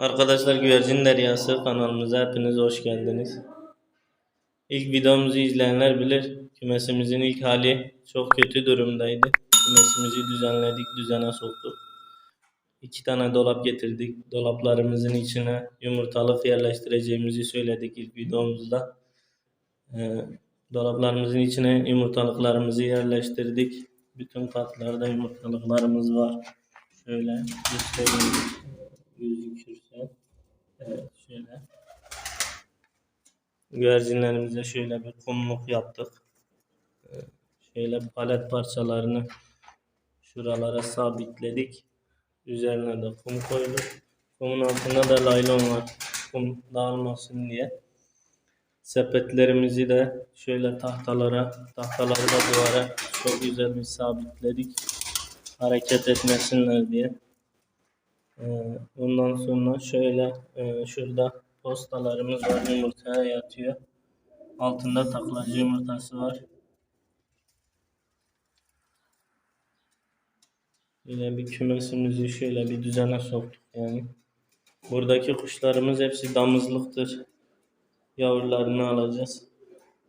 Arkadaşlar Güvercin Deryası kanalımıza hepiniz hoş geldiniz. İlk videomuzu izleyenler bilir. Kümesimizin ilk hali çok kötü durumdaydı. Kümesimizi düzenledik, düzene soktuk. İki tane dolap getirdik. Dolaplarımızın içine yumurtalık yerleştireceğimizi söyledik ilk videomuzda. Ee, dolaplarımızın içine yumurtalıklarımızı yerleştirdik. Bütün katlarda yumurtalıklarımız var. Şöyle göstereyim gözükürse. Evet şöyle. Güvercinlerimize şöyle bir kumluk yaptık. Şöyle palet parçalarını şuralara sabitledik. Üzerine de kum koyduk. Kumun altında da laylon var. Kum dağılmasın diye. Sepetlerimizi de şöyle tahtalara, tahtaları da duvara çok güzel bir sabitledik. Hareket etmesinler diye. Ee, Ondan sonra şöyle e, şurada postalarımız var yumurtaya yatıyor. Altında taklacı yumurtası var. Yine bir kümesimizi şöyle bir düzene soktuk yani. Buradaki kuşlarımız hepsi damızlıktır. Yavrularını alacağız.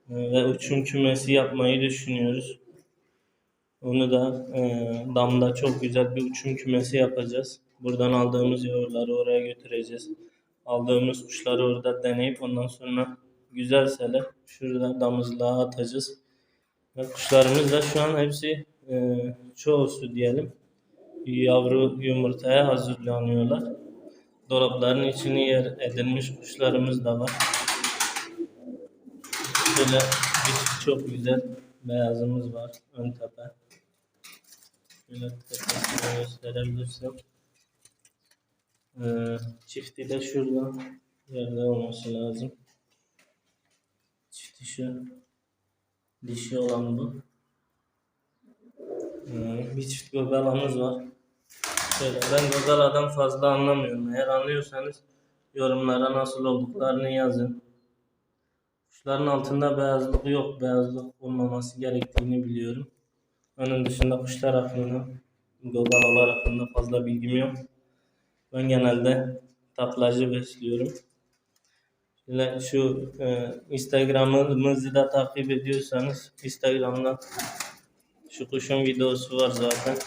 Ee, Ve uçum kümesi yapmayı düşünüyoruz. Onu da e, damda çok güzel bir uçum kümesi yapacağız. Buradan aldığımız yavruları oraya götüreceğiz. Aldığımız kuşları orada deneyip ondan sonra güzelseler şurada damızlığa atacağız. Ve kuşlarımız da şu an hepsi e, çoğusu diyelim yavru yumurtaya hazırlanıyorlar. Dolapların içini yer edilmiş kuşlarımız da var. Şöyle çok güzel beyazımız var ön tepe. Şöyle tepesini gösterebilirsem. Ee, çifti de şurada yerde olması lazım. Çifti şu. Dişi olan bu. Ee, bir çift gögalamız var. Şöyle, ben gogaladan fazla anlamıyorum. Eğer anlıyorsanız yorumlara nasıl olduklarını yazın. Kuşların altında beyazlık yok. Beyazlık olmaması gerektiğini biliyorum. Onun dışında kuşlar hakkında, gogalalar hakkında fazla bilgim yok. Ben genelde taklacı besliyorum. Şöyle şu e, Instagram'ımızı da takip ediyorsanız Instagram'dan şu kuşun videosu var zaten.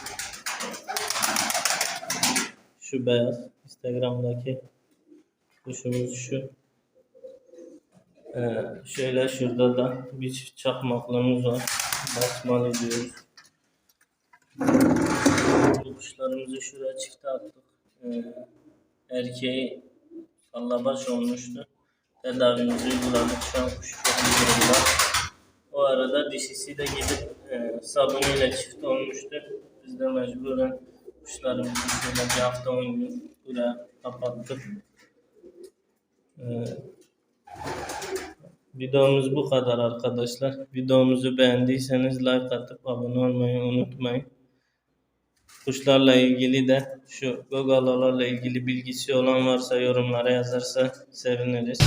Şu beyaz. Instagram'daki kuşumuz şu. Ee, şöyle şurada da bir çift çakmaklığımız var. Basmalı diyoruz. Bu kuşlarımızı şuraya çifte attık. Ee, erkeği sallabaş olmuştu. Tedavimizi uyguladık. Şu an kuş durumda. O arada dişisi de gidip e, sabunuyla çift olmuştu. Biz de mecburen kuşlarımızı şöyle bir hafta on gün buraya kapattık. E, videomuz bu kadar arkadaşlar. Videomuzu beğendiyseniz like atıp abone olmayı unutmayın. Kuşlarla ilgili de şu gogalalarla ilgili bilgisi olan varsa yorumlara yazarsa seviniriz.